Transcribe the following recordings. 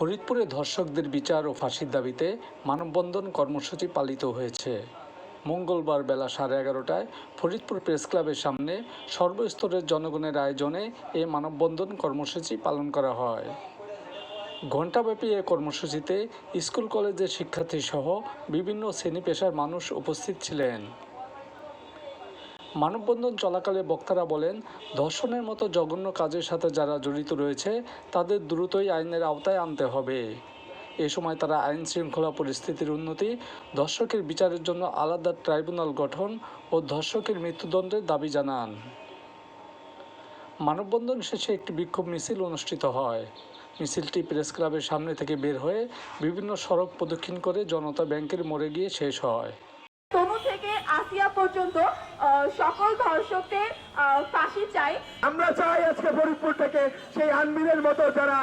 ফরিদপুরে ধর্ষকদের বিচার ও ফাঁসির দাবিতে মানববন্ধন কর্মসূচি পালিত হয়েছে। মঙ্গলবার বেলা সাড়ে এগারোটায় ফরিদপুর প্রেস ক্লাবের সামনে সর্বস্তরের জনগণের আয়োজনে এ মানববন্ধন কর্মসূচি পালন করা হয়। ঘণ্টাব্যাপী এ কর্মসূচিতে স্কুল, কলেজের শিক্ষার্থী সহ বিভিন্ন শ্রেণি পেশার মানুষ উপস্থিত ছিলেন। মানববন্ধন চলাকালে বক্তারা বলেন, ধর্ষণের মতো জঘন্য কাজের সাথে যারা জড়িত রয়েছে, তাদের দ্রুতই আইনের আওতায় আনতে হবে। এ সময় তারা আইন শৃঙ্খলা পরিস্থিতির উন্নতি, ধর্ষকের বিচারের জন্য আলাদা ট্রাইব্যুনাল গঠন ও ধর্ষকের মৃত্যুদণ্ডের দাবি জানান। মানববন্ধন শেষে একটি বিক্ষোভ মিছিল অনুষ্ঠিত হয়। মিছিলটি প্রেস ক্লাবের সামনে থেকে বের হয়ে বিভিন্ন সড়ক প্রদক্ষিণ করে জনতা ব্যাংকের মোড়ে গিয়ে শেষ হয়। আসিয়া পর্যন্ত সকল ধর্ষকদের ফাঁসি চাই। আমরা চাই আজকে ফরিদপুর থেকে সেই আনবিনের মতো যারা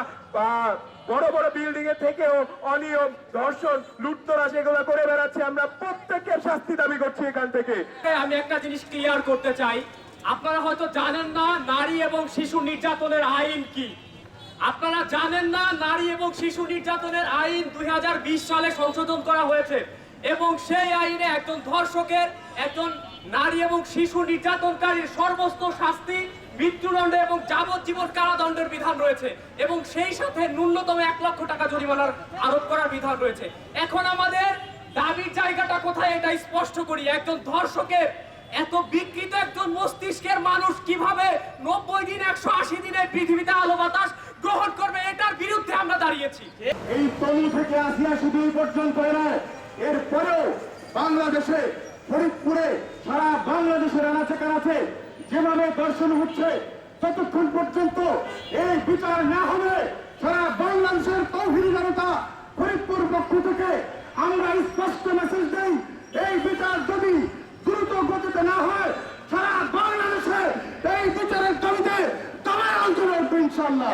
বড় বড় বিল্ডিং এ থেকেও অনিয়ম ধর্ষণ লুটতরা যেগুলো করে বেড়াচ্ছে আমরা প্রত্যেকের শাস্তি দাবি করছি এখান থেকে। আমি একটা জিনিস ক্লিয়ার করতে চাই। আপনারা হয়তো জানেন না নারী এবং শিশু নির্যাতনের আইন কি। আপনারা জানেন না নারী এবং শিশু নির্যাতনের আইন দুই হাজার বিশ সালে সংশোধন করা হয়েছে। এবং সেই আইনে একজন ধর্ষকের, একজন নারী এবং শিশু নির্যাতনকারীর সর্বোচ্চ শাস্তি, মৃত্যুদণ্ড এবং যাবজ্জীবন কারাদণ্ডের বিধান রয়েছে এবং সেই সাথে ন্যূনতম এক লক্ষ টাকা জরিমানার আরোপ করার বিধান রয়েছে। এখন আমাদের দাবির জায়গাটা কোথায় এটা স্পষ্ট করি। একজন ধর্ষকের, এত বিকৃত একজন মস্তিষ্কের মানুষ কীভাবে নব্বই দিন, একশো আশি দিনে পৃথিবীতে আলো বাতাস গ্রহণ করবে, এটার বিরুদ্ধে আমরা দাঁড়িয়েছি। এই তনু থেকে আসিয়া শুধু পর্যন্ত নয় এরপরেও বাংলাদেশে, ফরিদপুরে, সারা বাংলাদেশের আনাচে কানাচে যেভাবে দর্শন হচ্ছে, ততক্ষণ পর্যন্ত এই বিচার না হবে সারা বাংলাদেশের তৌহিদি জনতা ফরিদপুর পক্ষ থেকে আমরা স্পষ্ট মেসেজ দেই, এই বিচার যদি দ্রুত গতিতে না হয়, সারা বাংলাদেশে এই বিচারের দাবিতে তোমার অন্তর্ভুক্ত ইনশাল্লাহ